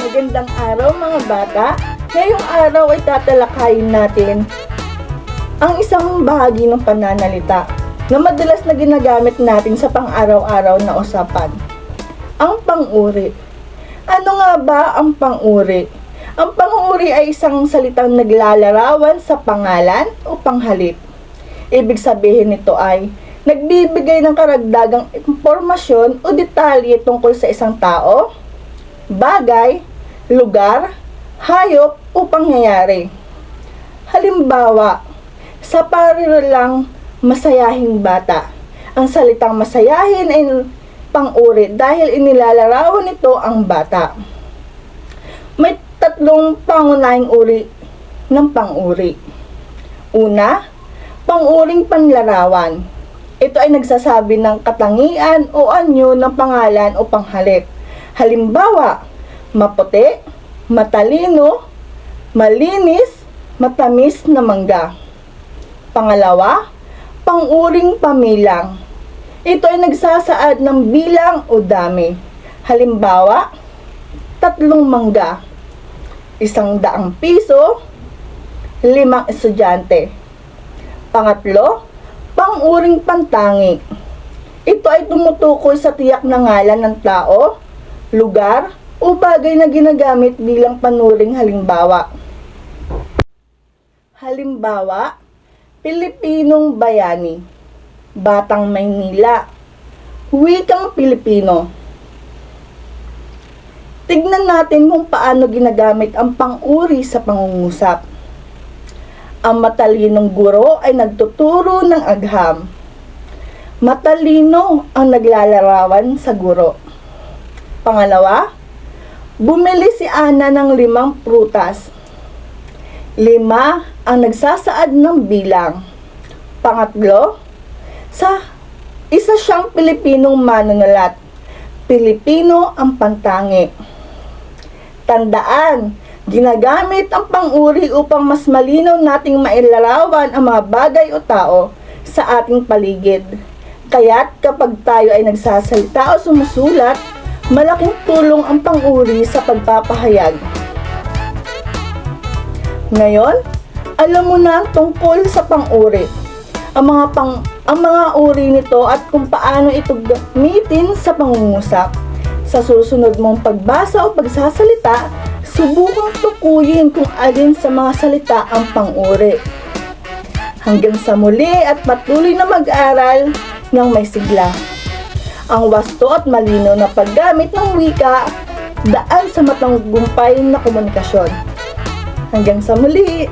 Magandang araw mga bata. Ngayong araw ay tatalakayin natin ang isang bahagi ng pananalita na madalas na ginagamit natin sa pang-araw-araw na usapan. Ang pang-uri. Ano nga ba ang pang-uri? Ang pang-uri ay isang salitang naglalarawan sa pangalan o panghalip. Ibig sabihin nito ay nagbibigay ng karagdagang impormasyon o detalye tungkol sa isang tao, bagay, lugar, hayop o pangyayari. Halimbawa, sa lang masayahing bata. Ang salitang masayahin ay pang-uri dahil inilalarawan nito ang bata. May tatlong pangunahing uri ng pang-uri. Una, pang-uring panlarawan. Ito ay nagsasabi ng katangian o anyo ng pangalan o panghalip. Halimbawa, maputi, matalino, malinis, matamis na mangga. Pangalawa, panguring pamilang. Ito ay nagsasaad ng bilang o dami. Halimbawa, tatlong mangga, isang daang piso, limang estudyante. Pangatlo, panguring pantangi. Ito ay tumutukoy sa tiyak na ngalan ng tao, lugar, o bagay na ginagamit bilang panuring halimbawa. Halimbawa, Pilipinong Bayani, Batang Maynila, Wikang Pilipino. Tignan natin kung paano ginagamit ang pang-uri sa pangungusap. Ang matalinong guro ay nagtuturo ng agham. Matalino ang naglalarawan sa guro. Pangalawa, bumili si Ana ng limang prutas. Lima ang nagsasaad ng bilang. Pangatlo, sa isa siyang Pilipinong manunulat. Pilipino ang pantangi. Tandaan, ginagamit ang pang-uri upang mas malinaw nating mailarawan ang mga bagay o tao sa ating paligid. Kaya't kapag tayo ay nagsasalita o sumusulat, malaking tulong ang pang-uri sa pagpapahayag. Ngayon, alam mo na tungkol sa pang-uri. Ang mga pang ang mga uri nito at kung paano ito gamitin sa pangungusap. Sa susunod mong pagbasa o pagsasalita, subukang tukuyin kung alin sa mga salita ang pang-uri. Hanggang sa muli at patuloy na mag-aral ng may sigla. Ang wasto at malino na paggamit ng wika daan sa matanggumpay na komunikasyon. Hanggang sa muli!